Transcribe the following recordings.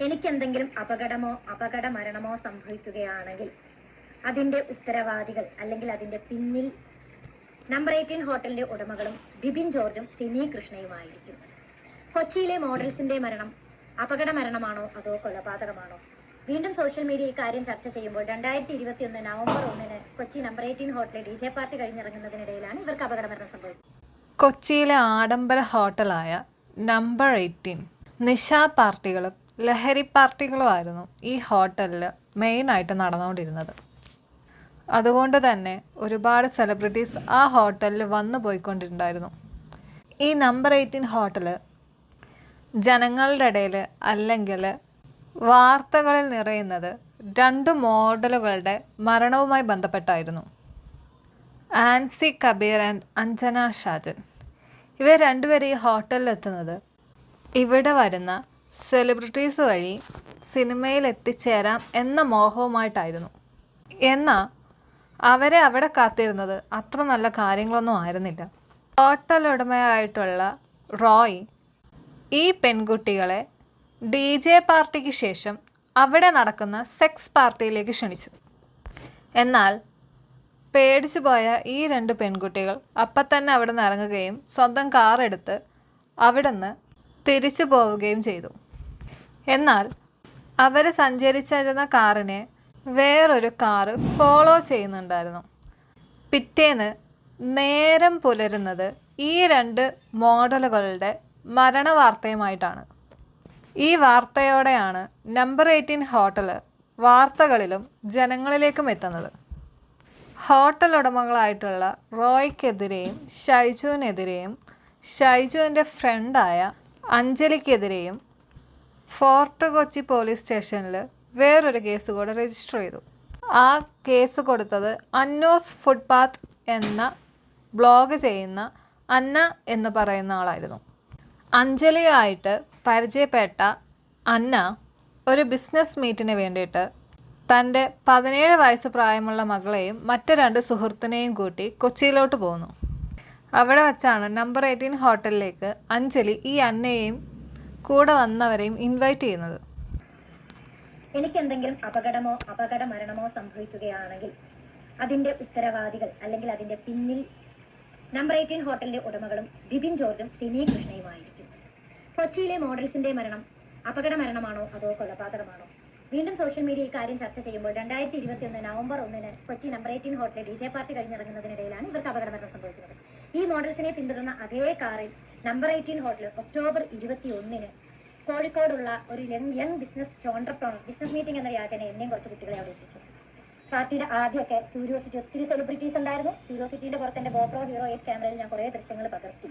എനിക്കെന്തെങ്കിലും അപകടമോ അപകട മരണമോ സംഭവിക്കുകയാണെങ്കിൽ അതിന്റെ ഉത്തരവാദികൾ അല്ലെങ്കിൽ അതിന്റെ പിന്നിൽ നമ്പർ എയ്റ്റീൻ ഹോട്ടലിന്റെ ഉടമകളും ബിബിൻ ജോർജും സിനി കൃഷ്ണയുമായിരിക്കും. കൊച്ചിയിലെ മോഡൽസിന്റെ മരണം അപകട മരണമാണോ അതോ കൊലപാതകമാണോ? വീണ്ടും സോഷ്യൽ മീഡിയ ഇക്കാര്യം ചർച്ച ചെയ്യുമ്പോൾ രണ്ടായിരത്തി ഇരുപത്തി ഒന്ന് നവംബർ ഒന്നിന് കൊച്ചി നമ്പർ എയ്റ്റീൻ ഹോട്ടലിൽ ഡി ജെ പാർട്ടി കഴിഞ്ഞിറങ്ങുന്നതിനിടയിലാണ് ഇവർക്ക് അപകട മരണം സംഭവിച്ചത്. കൊച്ചിയിലെ ആഡംബര ഹോട്ടലായ നമ്പർ എയ്റ്റീൻ നിശാ പാർട്ടികളും ലഹരി പാർട്ടികളുമായിരുന്നു ഈ ഹോട്ടലിൽ മെയിനായിട്ട് നടന്നുകൊണ്ടിരുന്നത്. അതുകൊണ്ട് തന്നെ ഒരുപാട് സെലിബ്രിറ്റീസ് ആ ഹോട്ടലിൽ വന്നു പോയിക്കൊണ്ടിട്ടുണ്ടായിരുന്നു ഈ നമ്പർ എയ്റ്റീൻ ഹോട്ടൽ ജനങ്ങളുടെ ഇടയിൽ അല്ലെങ്കിൽ വാർത്തകളിൽ നിറയുന്നത് രണ്ട് മോഡലുകളുടെ മരണവുമായി ബന്ധപ്പെട്ടായിരുന്നു. ആൻസി കബീർ ആൻഡ് അഞ്ജന ഷാജൻ. ഇവർ രണ്ടുപേരും ഈ ഹോട്ടലിൽ എത്തുന്നത് ഇവിടെ വരുന്ന സെലിബ്രിറ്റീസ് വഴി സിനിമയിൽ എത്തിച്ചേരാം എന്ന മോഹവുമായിട്ടായിരുന്നു. എന്നാൽ അവരെ അവിടെ കാത്തിരുന്നത് അത്ര നല്ല കാര്യങ്ങളൊന്നും ആയിരുന്നില്ല. ഹോട്ടൽ ഉടമയായിട്ടുള്ള റോയ് ഈ പെൺകുട്ടികളെ ഡി ജെ പാർട്ടിക്ക് ശേഷം അവിടെ നടക്കുന്ന സെക്സ് പാർട്ടിയിലേക്ക് ക്ഷണിച്ചു. എന്നാൽ പേടിച്ചു പോയ ഈ രണ്ട് പെൺകുട്ടികൾ അപ്പം തന്നെ അവിടെ നിന്ന് ഇറങ്ങുകയും സ്വന്തം കാറെടുത്ത് അവിടെ നിന്ന് തിരിച്ചു പോവുകയും ചെയ്തു. എന്നാൽ അവർ സഞ്ചരിച്ചിരുന്ന കാറിനെ വേറൊരു കാറ് ഫോളോ ചെയ്യുന്നുണ്ടായിരുന്നു. പിറ്റേന്ന് നേരം പുലരുന്നത് ഈ രണ്ട് മോഡലുകളുടെ മരണവാർത്തയുമായിട്ടാണ് ഈ വാർത്തയോടെയാണ് നമ്പർ എയ്റ്റീൻ ഹോട്ടൽ വാർത്തകളിലും ജനങ്ങളിലേക്കും എത്തുന്നത്. ഹോട്ടൽ ഉടമകളായിട്ടുള്ള റോയ്ക്കെതിരെയും ഷൈജുവിനെതിരെയും ഷൈജുവിന്റെ ഫ്രണ്ടായ അഞ്ജലിക്കെതിരെയും ഫോർട്ട് കൊച്ചി പോലീസ് സ്റ്റേഷനിൽ വേറൊരു കേസ് കൂടെ രജിസ്റ്റർ ചെയ്തു. ആ കേസ് കൊടുത്തത് അന്നോസ് ഫുട്പാത്ത് എന്ന ബ്ലോഗ് ചെയ്യുന്ന അന്ന എന്ന് പറയുന്ന ആളായിരുന്നു. അഞ്ജലിയായിട്ട് പരിചയപ്പെട്ട അന്ന ഒരു ബിസിനസ് മീറ്റിന് വേണ്ടിയിട്ട് തന്റെ പതിനേഴ് വയസ്സ് പ്രായമുള്ള മകളെയും മറ്റ് രണ്ട് സുഹൃത്തിനെയും കൂട്ടി കൊച്ചിയിലോട്ട് പോകുന്നു അവിടെ വച്ചാണ് നമ്പർ എയ്റ്റീൻ ഹോട്ടലിലേക്ക് അഞ്ജലി ഈ അന്നയെയും കൂടെ വന്നവരെയും ഇൻവൈറ്റ് ചെയ്യുന്നത്. എനിക്ക് എന്തെങ്കിലും അപകടമോ അപകട മരണമോ സംഭവിക്കുകയാണെങ്കിൽ അതിന്റെ ഉത്തരവാദികൾ അല്ലെങ്കിൽ അതിന്റെ പിന്നിൽ നമ്പർ എയ്റ്റീൻ ഹോട്ടലിന്റെ ഉടമകളും ബിബിൻ ജോർജും സിനി കൃഷ്ണയുമായിരിക്കും. കൊച്ചിയിലെ മോഡൽസിന്റെ മരണം അപകട മരണമാണോ അതോ കൊലപാതകമാണോ? വീണ്ടും സോഷ്യൽ മീഡിയ കാര്യം ചർച്ച ചെയ്യുമ്പോൾ രണ്ടായിരത്തി ഇരുപത്തി ഒന്ന് നവംബർ ഒന്നിന് കൊച്ചി നമ്പർ എയ്റ്റീൻ ഹോട്ടലിൽ ഡി ജെ പാർട്ടി കഴിഞ്ഞിറങ്ങുന്നതിനിടയിലാണ് ഇവർക്ക് അപകട മരണം സംഭവിക്കുന്നത്. ഈ മോഡൽസിനെ പിന്തുടർന്ന അതേ കാറിൽ നമ്പർ എയ്റ്റീൻ ഹോട്ടൽ ഒക്ടോബർ ഇരുപത്തി ഒന്നിന് കോഴിക്കോടുള്ള ഒരു young young business entrepreneur business meeting എന്ന വ്യാജന എന്നെയും കുറച്ച് കുട്ടികളെ അവിടെ എത്തിച്ചു. പാർട്ടിയുടെ ആദ്യമൊക്കെ ക്യൂരിയോസിറ്റി ഒത്തിരി സെലിബ്രിറ്റീസ് ഉണ്ടായിരുന്നു. ക്യൂരിയോസിറ്റിന്റെ പുറത്ത് എന്റെ ഗോപ്രോ ഹീറോ എയ്റ്റ് ക്യാമറയിൽ ഞാൻ കുറേ ദൃശ്യങ്ങൾ പകർത്തി.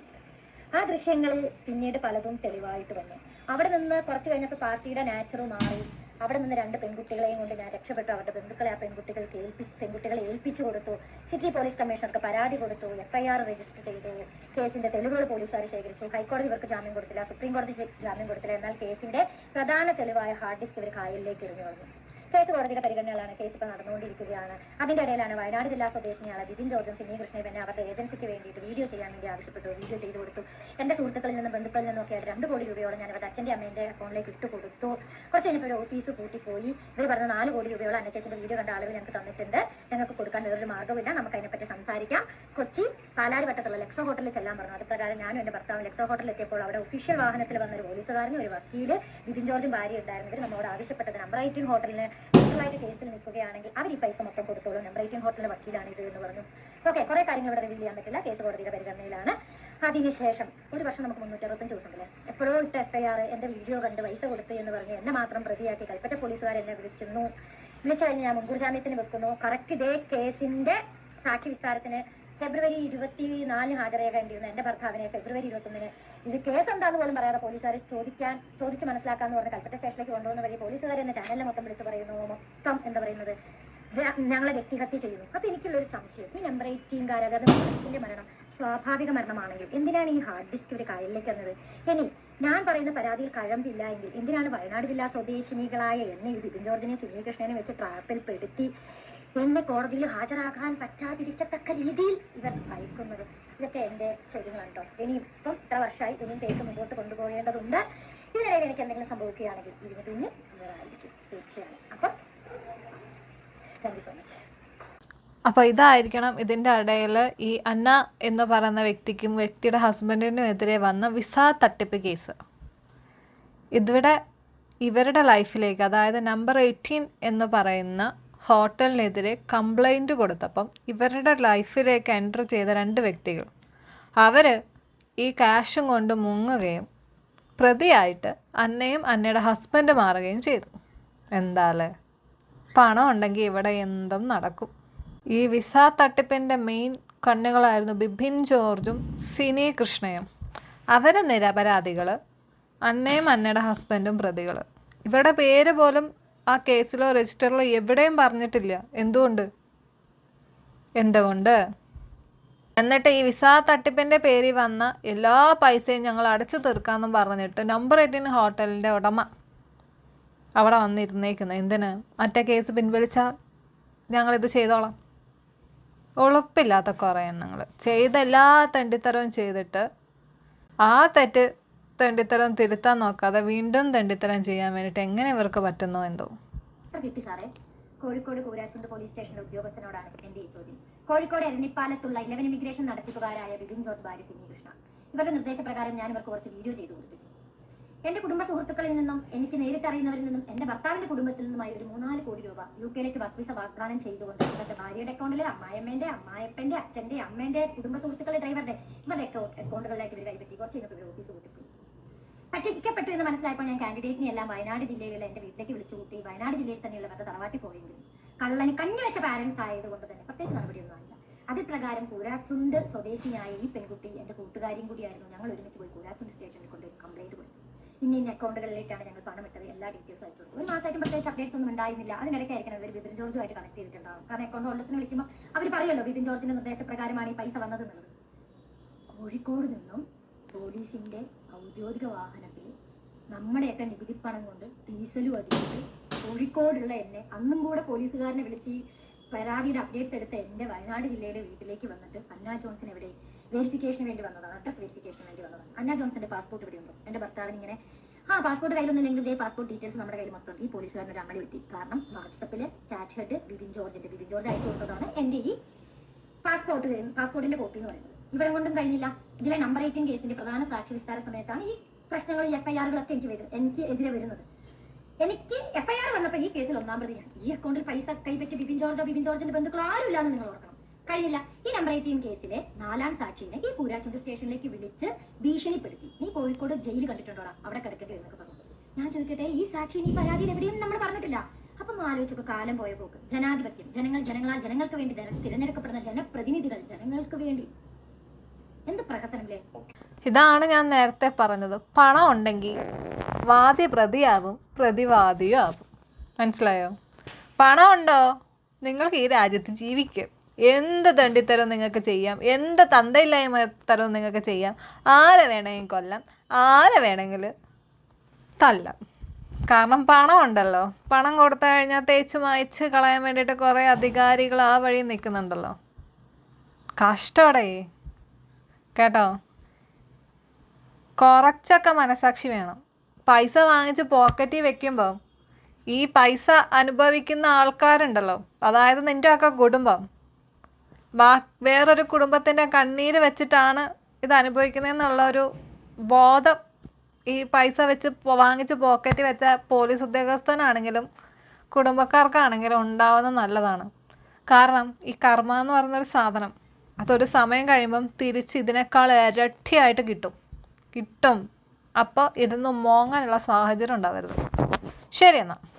ആ ദൃശ്യങ്ങളിൽ പിന്നീട് പലതും തെളിവായിട്ട് വന്നു. അവിടെ നിന്ന് കുറച്ച് കഴിഞ്ഞപ്പോൾ പാർട്ടിയുടെ നാച്ചറും മാറി. അവിടെ നിന്ന് രണ്ട് പെൺകുട്ടികളെയും കൊണ്ട് ഞാൻ രക്ഷപ്പെട്ടു. അവരുടെ ബന്ധുക്കളെ ആ പെൺകുട്ടികൾക്ക് ഏൽപ്പി പെൺകുട്ടികളെ ഏൽപ്പിച്ചു കൊടുത്തു. സിറ്റി പോലീസ് കമ്മീഷണർക്ക് പരാതി കൊടുത്തു. എഫ്ഐആർ രജിസ്റ്റർ ചെയ്തു. കേസിന്റെ തെളിവുകൾ പോലീസുകാർ ശേഖരിച്ചു. ഹൈക്കോടതി ഇവർക്ക് ജാമ്യം കൊടുത്തില്ല. സുപ്രീം കോടതി ജാമ്യം കൊടുത്തില്ല. എന്നാൽ കേസിന്റെ പ്രധാന തെളിവായ ഹാർഡ് ഡിസ്ക് ഇവർ കായലിലേക്ക് എറിഞ്ഞു കേസ് കോടതിയുടെ പരിഗണനയിലാണ് കേസ് ഇപ്പോൾ നടന്നുകൊണ്ടിരിക്കുകയാണ്. അതിന്റെ ഇടയിലാണ് വയനാട് ജില്ലാ സ്വദേശിനിയായ ബിപിൻ ജോർജും സിനി കൃഷ്ണയും എന്നെ അവരുടെ ഏജൻസിക്ക് വേണ്ടിയിട്ട് വീഡിയോ ചെയ്യാൻ വേണ്ടി ആവശ്യപ്പെട്ടു. വീഡിയോ ചെയ്തു കൊടുത്തു. എന്റെ സുഹൃത്തുക്കളിൽ നിന്നും ബന്ധുക്കളിൽ ഒക്കെ ആയിട്ട് രണ്ട് കോടി രൂപയോളം ഞാൻ അവരുടെ അച്ഛന്റെ അമ്മേന്റെ അക്കൗണ്ടിലേക്ക് ഇട്ട് കൊടുത്തു. കുറച്ച് കഴിഞ്ഞപ്പോൾ ഒരു ഓഫീസ് കൂട്ടിപ്പോയി ഇവർ പറഞ്ഞ നാല് കോടി രൂപയോളം അന്നച്ചേച്ചിന്റെ വീഡിയോ കണ്ട ആളുകൾ ഞങ്ങൾക്ക് തന്നിട്ടുണ്ട്. ഞങ്ങൾക്ക് കൊടുക്കാൻ വേറൊരു മാർഗമില്ല നമുക്ക് അതിനെപ്പറ്റി സംസാരിക്കാം. കൊച്ചി പാലാരിവട്ടത്തുള്ള ലെക്സോ ഹോട്ടലിൽ ചെല്ലാൻ പറഞ്ഞു. അത് പ്രകാരം ഞാനും എന്റെ ഭർത്താവും ലെക്സോ ഹോട്ടലിൽ എത്തിയപ്പോൾ അവിടെ ഒഫീഷ്യൽ വാഹനത്തിൽ വന്ന ഒരു പോലീസുകാരനും ഒരു വക്കീൽ ബിപിൻ ജോർജും ഭാര്യ ഉണ്ടായിരുന്നു. ഇവർ നമ്മോട് ആവശ്യപ്പെട്ടത് നമ്പർ എയ്റ്റീൻ ഹോട്ടലിന് ആയിട്ട് കേസിൽ നിൽക്കുകയാണെങ്കിൽ അവർ ഈ പൈസ മൊത്തം കൊടുത്തോളൂ. നമ്പർ എയ്റ്റീൻ ഹോട്ടലിന്റെ വക്കീലാണ് ഇത് എന്ന് പറഞ്ഞു. ഓക്കെ കുറെ കാര്യങ്ങൾ ഇവിടെ റിവീൽ ചെയ്യാൻ പറ്റില്ല. കേസ് കോടതിയുടെ പരിഗണനയിലാണ്. അതിനുശേഷം ഒരു വർഷം നമുക്ക് മുന്നൂറ്ററുപത്തഞ്ച് ദിവസമല്ലേ എപ്പോഴോ ഐ ആർ എന്റെ വീഡിയോ കണ്ട് പൈസ കൊടുത്തു എന്ന് പറഞ്ഞ് എന്നെ മാത്രം പ്രതിയാക്കി കൽപ്പറ്റ പോലീസുകാർ എന്നെ വിളിക്കുന്നു. വിളിച്ചു കഴിഞ്ഞ് ഞാൻ മുൻകൂർ ജാമ്യത്തിന് വെക്കുന്നു. കറക്റ്റ് ഇതേ കേസിന്റെ സാക്ഷി വിസ്താരത്തിന് ഫെബ്രുവരി ഇരുപത്തി നാലിന് ഹാജരാകേണ്ടിയിരുന്നു എന്റെ ഭർത്താവിനെ. ഫെബ്രുവരി ഇരുപത്തൊന്നിന് ഇത് കേസ് എന്താന്ന് പോലും പറയാതെ പോലീസുകാർ ചോദിക്കാൻ ചോദിച്ച് മനസ്സിലാക്കാന്ന് പറഞ്ഞ് കൽപ്പറ്റ സ്റ്റേഷനിലേക്ക് കൊണ്ടുവന്ന വഴി പോലീസുകാർ എന്നെ ചാനലിൽ മൊത്തം വിളിച്ച് പറയുന്നു മൊത്തം എന്താ പറയുന്നത്? ഞങ്ങളെ വ്യക്തിഹത്യ ചെയ്യുന്നു. അപ്പൊ എനിക്കുള്ളൊരു സംശയം. ഈ നമ്പർ എയ്റ്റീൻകാർ അതായത് പോലീസിന്റെ മരണം സ്വാഭാവിക മരണമാണെങ്കിൽ എന്തിനാണ് ഈ ഹാർഡ് ഡിസ്ക് ഇവിടെ കയ്യിലേക്ക് വന്നത്? ഇനി ഞാൻ പറയുന്ന പരാതിയിൽ കഴമ്പില്ല എങ്കിൽ എന്തിനാണ് വയനാട് ജില്ലാ സ്വദേശിനികളായ എന്നെ ഈ ബിപിൻ ജോർജിനെയും സിനികൃഷ്ണനെ വെച്ച് ട്രാപ്പിൽ പെടുത്തി എന്നെ കോടതിയിൽ ഹാജരാകാൻ പറ്റാതിരിക്കത്തക്ക രീതിയിൽ ഇവർ ഭയക്കുന്നത്. ഇതൊക്കെ എന്റെ ചോദ്യങ്ങളാണ് കേട്ടോ. ഇനി ഇപ്പം ഇത്ര വർഷമായി ഇനിയും കേസ് മുമ്പോട്ട് കൊണ്ടുപോകേണ്ടതുണ്ട്. ഇതിനിടയിൽ എനിക്ക് എന്തെങ്കിലും സംഭവിക്കുകയാണെങ്കിൽ ഇതിന് പിന്നെ ഇവരായിരിക്കും തീർച്ചയായും. അപ്പം താങ്ക് യു സോ മച്ച് അപ്പോൾ ഇതായിരിക്കണം ഇതിന്റെ ഇടയിൽ ഈ അന്ന എന്ന് പറയുന്ന വ്യക്തിക്കും വ്യക്തിയുടെ ഹസ്ബൻഡിനും എതിരെ വന്ന വിസ തട്ടിപ്പ് കേസ്. ഇതിവിടെ ഇവരുടെ ലൈഫിലേക്ക് അതായത് നമ്പർ എയ്റ്റീൻ എന്ന് പറയുന്ന ഹോട്ടലിനെതിരെ കംപ്ലൈന്റ് കൊടുത്തപ്പം ഇവരുടെ ലൈഫിലേക്ക് എന്റർ ചെയ്ത രണ്ട് വ്യക്തികൾ. അവർ ഈ ക്യാഷും കൊണ്ട് മുങ്ങുകയും പ്രതിയായിട്ട് അന്നയും അന്നയുടെ ഹസ്ബൻഡ് മാറുകയും ചെയ്തു. എന്താല്ലേ? പണം ഉണ്ടെങ്കിൽ ഇവിടെ എന്തും നടക്കും. ഈ വിസ തട്ടിപ്പിന്റെ മെയിൻ കണ്ണുകളായിരുന്നു ബിപിൻ ജോർജും സിനി കൃഷ്ണയും. അവരെ നിരപരാധികൾ അന്നയും അന്നയുടെ ഹസ്ബൻഡും പ്രതികൾ ഇവരുടെ പേര് പോലും ആ കേസിലോ രജിസ്റ്ററിലോ എവിടെയും പറഞ്ഞിട്ടില്ല. എന്തുകൊണ്ട്? എന്തുകൊണ്ട്? എന്നിട്ട് ഈ വിസ തട്ടിപ്പിന്റെ പേരിൽ വന്ന എല്ലാ പൈസയും ഞങ്ങൾ അടച്ചു തീർക്കാമെന്നും പറഞ്ഞിട്ട് നമ്പർ എയ്റ്റീൻ ഹോട്ടലിന്റെ ഉടമ അവിടെ വന്നിരുന്നേക്കുന്നത് എന്തിന്? മറ്റേ കേസ് പിൻവലിച്ചാൽ ഞങ്ങളിത് ചെയ്തോളാം. ഉളപ്പില്ലാത്ത കുറേ എണ്ണങ്ങൾ ചെയ്ത എല്ലാ തണ്ടിത്തരവും ചെയ്തിട്ട് ആ തെറ്റ് തെണ്ടിത്തരം തിരുത്താൻ നോക്കാതെ വീണ്ടും തെണ്ടിത്തരം ചെയ്യാൻ വേണ്ടിട്ട് എങ്ങനെ ഇവർക്ക് പറ്റുന്നോ എന്തോ? സാറേ. കോഴിക്കോട് കൂരാച്ചുണ്ട് പോലീസ് സ്റ്റേഷനിലെ ഉദ്യോഗസ്ഥനോടാണ് എന്റെ ഈ ചോദ്യം. കോഴിക്കോട് എരണിപ്പാലത്തുള്ള ഇലവൻ ഇമിഗ്രേഷൻ നടത്തിപ്പുകാരായ ബിബിൻ ജോർജ് ഭാര്യ സിനി കൃഷ്ണ. ഇവരുടെ നിർദ്ദേശപ്രകാരം ഞാൻ ഇവർക്ക് കുറച്ച് വീഡിയോ ചെയ്തു കൊടുത്തു എന്റെ കുടുംബ സുഹൃത്തുക്കളിൽ നിന്നും എനിക്ക് നേരിട്ട് അറിയുന്നവരിൽ നിന്നും എന്റെ ഭർത്താവിന്റെ കുടുംബത്തിൽ നിന്നുമായി ഒരു മൂന്നാൽ കോടി രൂപ യു കെയിലേക്ക് വർക്ക് വിസ വാഗ്ദാനം ചെയ്തുകൊണ്ട് ഇവരുടെ ഭാര്യയുടെ അക്കൗണ്ടിലെ അമ്മായമ്മേന്റെ അമ്മായപ്പന്റെ അച്ഛന്റെ അമ്മേന്റെ കുടുംബ സുഹൃത്തുക്കളുടെ ഡ്രൈവറുടെ ഇവരുടെ അക്കൗണ്ട് അക്കൗണ്ടുകളിലേക്ക് ഇവർ കൈപ്പറ്റി കുറച്ച് കഴിഞ്ഞപ്പോൾ ഓഫീസ് കൂട്ടിപ്പോയി. പറ്റിക്കപ്പെട്ടു എന്ന് മനസ്സിലായപ്പോൾ ഞാൻ കാൻഡിഡേറ്റിനെ എല്ലാം വയനാട് ജില്ലയിലുള്ള എന്റെ വീട്ടിലേക്ക് വിളിച്ചു കൂട്ടി. വയനാട് ജില്ലയിൽ തന്നെയുള്ള വെറുതെ തറവാട്ടി പോയെങ്കിലും കള്ളന് കഞ്ഞി വെച്ച പാരന്റ്സ് ആയതുകൊണ്ട് തന്നെ പ്രത്യേകിച്ച് നടപടിയൊന്നും ആയില്ല. അതിപ്രകാരം കൂരാച്ചുണ്ട് സ്വദേശിയായ ഈ പെൺകുട്ടി എന്റെ കൂട്ടുകാരിയും കൂടിയായിരുന്നു. ഞങ്ങൾ ഒരുമിച്ച് പോയി കൂരാച്ചുണ്ട് സ്റ്റേഷനിൽ കൊണ്ട് കംപ്ലൈന്റ് കൊടുത്തു. ഇനി ഇന്ന അക്കൗണ്ടുകളിലേക്കാണ് ഞങ്ങൾ പണം ഇട്ടത് എല്ലാ ഡീറ്റെയിൽസ് അയച്ചു കൊടുത്തു. ഒരു മാസമായിട്ട് പ്രത്യേകിച്ച് അപ്ഡേറ്റ്സ് ഒന്നും ഉണ്ടായിരുന്നില്ല. അതിനിടയ്ക്കായിരിക്കണം ഇവർ ബിപിൻ ജോർജുമായിട്ട് കണക്ട് ചെയ്തിട്ടുണ്ടാവും. കാരണം അക്കൗണ്ട് ഹോൾഡേഴ്സിനെ വിളിക്കുമ്പോൾ അവർ പറയുമല്ലോ ബിപിൻ ജോർജിന്റെ നിർദ്ദേശപ്രകാരമാണ് ഈ പൈസ വന്നത് എന്നുള്ളത് കോഴിക്കോട് നിന്നും പോലീസിന്റെ ഔദ്യോഗിക വാഹനത്തിൽ നമ്മുടെയൊക്കെ നികുതിപ്പണം കൊണ്ട് ഡീസലും അടിച്ചിട്ട് കോഴിക്കോടുള്ള എന്നെ അന്നും കൂടെ പോലീസുകാരനെ വിളിച്ച് പരാതിയുടെ അപ്ഡേറ്റ്സ് എടുത്ത് എന്റെ വയനാട് ജില്ലയിലെ വീട്ടിലേക്ക് വന്നിട്ട് അന്ന ജോൺസൺ എവിടെ? വെരിഫിക്കേഷന് വേണ്ടി വന്നതാണ് അഡ്രസ് വെരിഫിക്കേഷന് വേണ്ടി വന്നതാണ്. അന്ന ജോൺസന്റെ പാസ്പോർട്ട് ഇവിടെ ഉണ്ടോ. എന്റെ ഭർത്താവിന് ഇങ്ങനെ ആ പാസ്പോർട്ട് കയ്യിലൊന്നുമില്ലെങ്കിൽ ഇതേ പാസ്പോർട്ട് ഡീറ്റെയിൽസ് നമ്മുടെ കയ്യിൽ മൊത്തം ഈ പോലീസുകാരന്റെ അമളി പറ്റി. കാരണം വാട്സപ്പിലെ ചാറ്റ് ഹെഡ് ബിബിൻ ജോർജിന്റെ ബിബിൻ ജോർജ് അയച്ചു കൊടുത്തതാണ് എന്റെ ഈ പാസ്പോർട്ട് പാസ്പോർട്ടിന്റെ കോപ്പി എന്ന് പറയുന്നത്. ഇവിടെ കൊണ്ടും കഴിഞ്ഞില്ല. ഇതിലെ നമ്പർ എയ്റ്റീൻ കേസിന്റെ പ്രധാന സാക്ഷി വിസ്താര സമയത്താണ് ഈ പ്രശ്നങ്ങൾ ഈ എഫ്ഐആറുകളൊക്കെ എനിക്ക് വരുന്നത്. എനിക്ക് എതിരെ വരുന്നത്. എനിക്ക് എഫ്ഐആർ വന്നപ്പോൾ ഈ കേസിൽ ഒന്നാം പ്രതിയാണ്. ഈ അക്കൗണ്ടിൽ പൈസ കൈപ്പറ്റി ബിപിൻ ജോർജോ ബിപിൻ ജോർജിന്റെ ബന്ധുക്കളോ ആരും ഇല്ലാന്ന് നിങ്ങൾ ഓർക്കണം. കഴിഞ്ഞില്ല. ഈ നമ്പർ എയ്റ്റീൻ കേസിലെ നാലാം സാക്ഷിനെ ഈ കൂരാച്ചുണ്ട് സ്റ്റേഷനിലേക്ക് വിളിച്ച് ഭീഷണിപ്പെടുത്തി. നീ കോഴിക്കോട് ജയിൽ കണ്ടിട്ടുണ്ടോ അവിടെ കിടക്കേണ്ടി എന്നൊക്കെ പറഞ്ഞു. ഞാൻ ചോദിക്കട്ടെ ഈ സാക്ഷി ഈ പരാതിയിൽ എവിടെയും നമ്മൾ പറഞ്ഞിട്ടില്ല. അപ്പൊ ആലോചിച്ചൊക്കെ കാലം പോയ പോക്ക്. ജനാധിപത്യം. ജനങ്ങൾ ജനങ്ങളാൽ ജനങ്ങൾക്ക് വേണ്ടി തിരഞ്ഞെടുക്കപ്പെടുന്ന ജനപ്രതിനിധികൾ ജനങ്ങൾക്ക് വേണ്ടി ഇതാണ് ഞാൻ നേരത്തെ പറഞ്ഞത്. പണം ഉണ്ടെങ്കിൽ വാദി പ്രതിയാവും പ്രതിവാദിയും ആവും. മനസ്സിലായോ? പണം ഉണ്ടോ? നിങ്ങൾക്ക് ഈ രാജ്യത്ത് ജീവിക്കും. എന്ത് തണ്ടിത്തരവും നിങ്ങൾക്ക് ചെയ്യാം? എന്ത് തന്തയില്ലായ്മ തരവും നിങ്ങൾക്ക് ചെയ്യാം? ആരെ വേണമെങ്കിൽ കൊല്ലാം ആരെ വേണമെങ്കിൽ തല്ലാം. കാരണം പണം ഉണ്ടല്ലോ. പണം കൊടുത്തു കഴിഞ്ഞാൽ തേച്ച് മായ്ച്ച് കളയാൻ വേണ്ടിയിട്ട് കുറേ അധികാരികൾ ആ വഴി നിൽക്കുന്നുണ്ടല്ലോ. കഷ്ടോടെ കേട്ടോ? കുറച്ചൊക്കെ മനസാക്ഷി വേണം. പൈസ വാങ്ങിച്ച് പോക്കറ്റിൽ വെക്കുമ്പോൾ ഈ പൈസ അനുഭവിക്കുന്ന ആൾക്കാരുണ്ടല്ലോ. അതായത് നിന്റെ ഒക്കെ കുടുംബം. ബാ വേറൊരു കുടുംബത്തിന്റെ കണ്ണീര് വെച്ചിട്ടാണ് ഇത് അനുഭവിക്കുന്നതെന്നുള്ള ഒരു ബോധം ഈ പൈസ വെച്ച് വാങ്ങിച്ച് പോക്കറ്റിൽ വെച്ച പോലീസ് ഉദ്യോഗസ്ഥനാണെങ്കിലും കുടുംബക്കാർക്കാണെങ്കിലും ഉണ്ടാവുന്നത് നല്ലതാണ്. കാരണം ഈ കർമ്മ എന്ന് പറയുന്നൊരു സാധനം അതൊരു സമയം കഴിയുമ്പം തിരിച്ച് ഇതിനേക്കാൾ ഇരട്ടിയായിട്ട് കിട്ടും. കിട്ടും. അപ്പോൾ ഇരുന്ന് മോങ്ങാനുള്ള സാഹചര്യം ഉണ്ടാവരുത്. ശരി എന്നാൽ